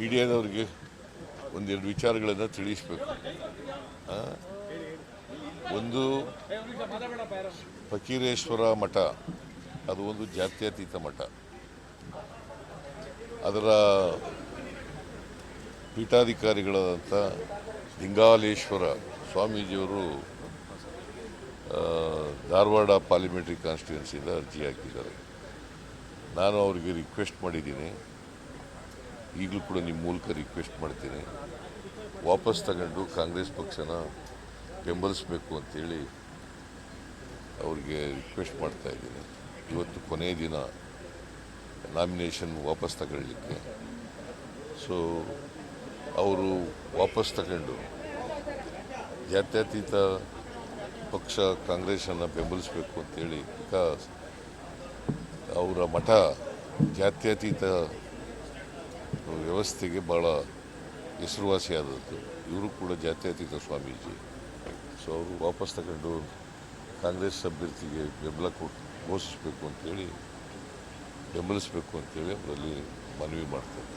ಮೀಡಿಯಾದವ್ರಿಗೆ ಒಂದೆರಡು ವಿಚಾರಗಳನ್ನು ತಿಳಿಸ್ಬೇಕು. ಒಂದು ಫಕೀರೇಶ್ವರ ಮಠ, ಅದು ಒಂದು ಜಾತ್ಯತೀತ ಮಠ. ಅದರ ಪೀಠಾಧಿಕಾರಿಗಳಾದಂಥ ಲಿಂಗಾಲೇಶ್ವರ ಸ್ವಾಮೀಜಿಯವರು ಧಾರವಾಡ ಪಾರ್ಲಿಮೆಂಟ್ರಿ ಕಾನ್ಸ್ಟಿಟ್ಯೂನ್ಸಿಯಿಂದ ಅರ್ಜಿ ಹಾಕಿದ್ದಾರೆ. ನಾನು ಅವರಿಗೆ ರಿಕ್ವೆಸ್ಟ್ ಮಾಡಿದ್ದೀನಿ. ಈಗಲೂ ಕೂಡ ನಿಮ್ಮ ಮೂಲಕ ರಿಕ್ವೆಸ್ಟ್ ಮಾಡ್ತೀನಿ. ವಾಪಸ್ ತಗೊಂಡು ಕಾಂಗ್ರೆಸ್ ಪಕ್ಷನ ಬೆಂಬಲಿಸಬೇಕು ಅಂತೇಳಿ ಅವ್ರಿಗೆ ರಿಕ್ವೆಸ್ಟ್ ಮಾಡ್ತಾ ಇದ್ದೀನಿ. ಇವತ್ತು ಕೊನೆಯ ದಿನ ನಾಮಿನೇಷನ್ ವಾಪಸ್ ತಗೊಳ್ಳಿಕ್ಕೆ. ಸೊ ಅವರು ವಾಪಸ್ ತಗೊಂಡು ಜಾತ್ಯತೀತ ಪಕ್ಷ ಕಾಂಗ್ರೆಸನ್ನು ಬೆಂಬಲಿಸಬೇಕು ಅಂತೇಳಿ ಬಿಕಾಸ್ ಅವರ ಮಠ ಜಾತ್ಯತೀತ ವ್ಯವಸ್ಥೆಗೆ ಭಾಳ ಹೆಸರುವಾಸಿಯಾದದ್ದು ಇವರು ಕೂಡ ಜಾತ್ಯತೀತ ಸ್ವಾಮೀಜಿ. ಸೊ ಅವರು ವಾಪಸ್ ತಗೊಂಡು ಕಾಂಗ್ರೆಸ್ ಅಭ್ಯರ್ಥಿಗೆ ಬೆಂಬಲ ಕೊಟ್ಟು ಘೋಷಿಸಬೇಕು ಅಂತೇಳಿ ಬೆಂಬಲಿಸಬೇಕು ಅಂತೇಳಿ ಅವರಲ್ಲಿ ಮನವಿ ಮಾಡ್ತಾರೆ.